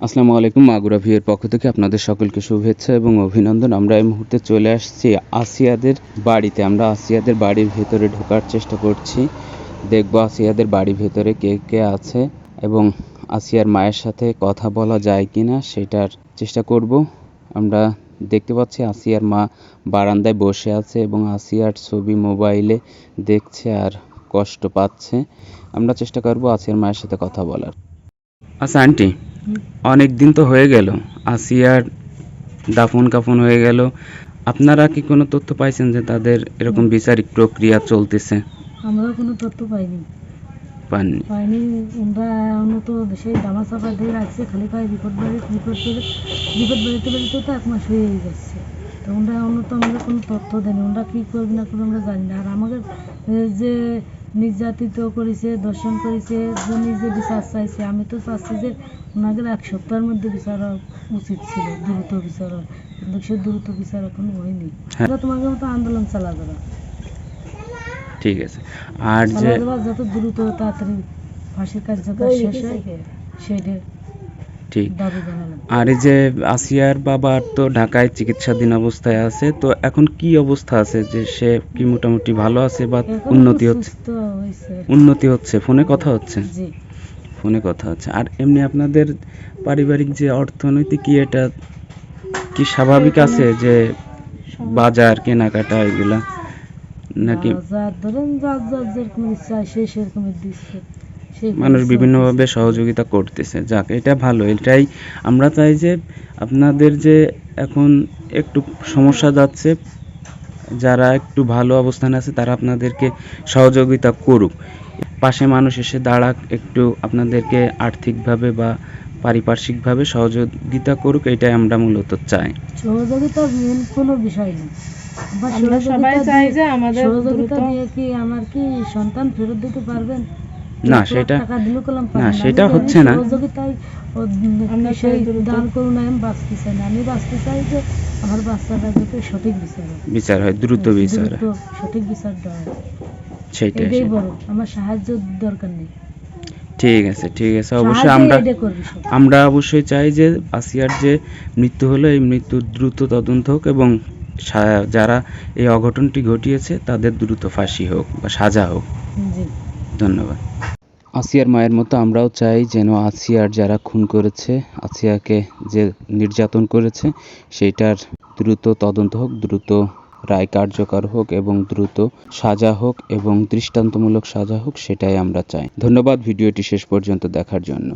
আসসালামু আলাইকুম, মাগুরা ভিউয়ের পক্ষ থেকে আপনাদের সকলকে শুভেচ্ছা এবং অভিনন্দন। আমরা এই মুহূর্তে চলে আসছি আসিয়াদের বাড়িতে। আমরা আসিয়াদের বাড়ির ভেতরে ঢোকার চেষ্টা করছি। দেখব আসিয়াদের বাড়ির ভেতরে কে কে আছে এবং আসিয়ার মায়ের সাথে কথা বলা যায় কিনা সেটার চেষ্টা করব। আমরা দেখতে পাচ্ছি আসিয়ার মা বারান্দায় বসে আছে এবং আসিয়ার ছবি মোবাইলে দেখছে আর কষ্ট পাচ্ছে। আমরা চেষ্টা করব আসিয়ার মায়ের সাথে কথা বলার। আচ্ছা আন্টি। অনেক দিন তো হয়ে গেল। আসিয়ার দাফন কাফন হয়ে গেল। আপনারা কি কোনো তথ্য পাইছেন যে তাদের এরকম বিচারিক প্রক্রিয়া চলতেছে? আমরা কোনো তথ্য পাইনি। পাননি। পাইনি আমরা এখনও তো সেই দামা চাপা দিয়ে রাখছে খালি পাই রিপোর্ট বাড়ি রিপোর্ট করে রিপোর্ট বাড়িতে বাড়িতে তো এক মাস হয়ে গেছে তো আমরা এখনও তো আমাদের কোনো তথ্য দেয়নি। আমরা কী করবি না করবি আমরা জানি না। আর আমাদের যে নির্যাতিত করেছে দর্শন করেছে যে বিচার চাইছে আমি তো চাচ্ছি যে ওনাদের এক সপ্তাহের মধ্যে বিচার উচিত ছিল দ্রুত বিচার। কিন্তু সে দ্রুত বিচার এখন হয়নি হ্যাঁ। তোমাকে মতো আন্দোলন চালা যাবে ঠিক আছে আর যে যত দ্রুত তাড়াতাড়ি ফাঁসির কার্যকর শেষ হয় সেটা ঠিক। আর এই যে আসিয়ার বাবার তো ঢাকায় চিকিৎসাধীন অবস্থায় আছে তো এখন কি অবস্থা আছে যে সে কি মোটামুটি ভালো আছে বা উন্নতি হচ্ছে? উন্নতি হচ্ছে ফোনে কথা হচ্ছে? ফোনে কথা হচ্ছে। আর এমনি আপনাদের পারিবারিক যে অর্থনৈতিক কি এটা কি স্বাভাবিক আছে যে বাজার কেনাকাটা এগুলা? নাকি ধরেন যার যার যেরকম ইচ্ছা সে সেরকম দিচ্ছে। সেই মানুষ বিভিন্নভাবে সহযোগিতা করতেছে। যাক এটা ভালো এটাই আমরা চাই যে আপনাদের যে এখন একটু সমস্যা যাচ্ছে যারা একটু ভালো অবস্থানে আছে তারা আপনাদেরকে সহযোগিতা করুক। পাশে মানুষ এসে দাঁড়াক একটু আপনাদেরকে আর্থিকভাবে বা পারিপার্শ্বিকভাবে সহযোগিতা করুক এটাই আমরা মূলত চাই। সহযোগিতা মেন কোনো বিষয় নেই। আমরা সবাই চাই যে আমাদের সহযোগিতা দিয়ে কি আমার কি সন্তান ফেরত দিতে পারবেন? না, সেটা- না, সেটা হচ্ছে না। দ্রুত- আমি বাঁচতে চাই যে আমার বাচ্চাটা যাতে সঠিক বিচার হয়। বিচার হয় দ্রুত বিচার সঠিক বিচার দেওয়া সেটাই এটাই সেটাই। বড়। আমার সাহায্য দরকার নেই। ঠিক আছে ঠিক আছে। অবশ্যই আমরা। আমরা অবশ্যই চাই যে আসিয়ার যে মৃত্যু হলো এই মৃত্যুর দ্রুত তদন্ত হোক এবং যারা এই অঘটনটি ঘটিয়েছে তাদের দ্রুত ফাঁসি হোক বা সাজা হোক। জি। ধন্যবাদ। আসিয়ার মায়ের মতো আমরাও চাই যেন আসিয়ার যারা খুন করেছে, আসিয়াকে যে নির্যাতন করেছে, সেইটার দ্রুত তদন্ত হোক, দ্রুত রায় কার্যকর হোক এবং দ্রুত সাজা হোক এবং দৃষ্টান্তমূলক সাজা হোক, সেটাই আমরা চাই। ধন্যবাদ, ভিডিওটি শেষ পর্যন্ত দেখার জন্য।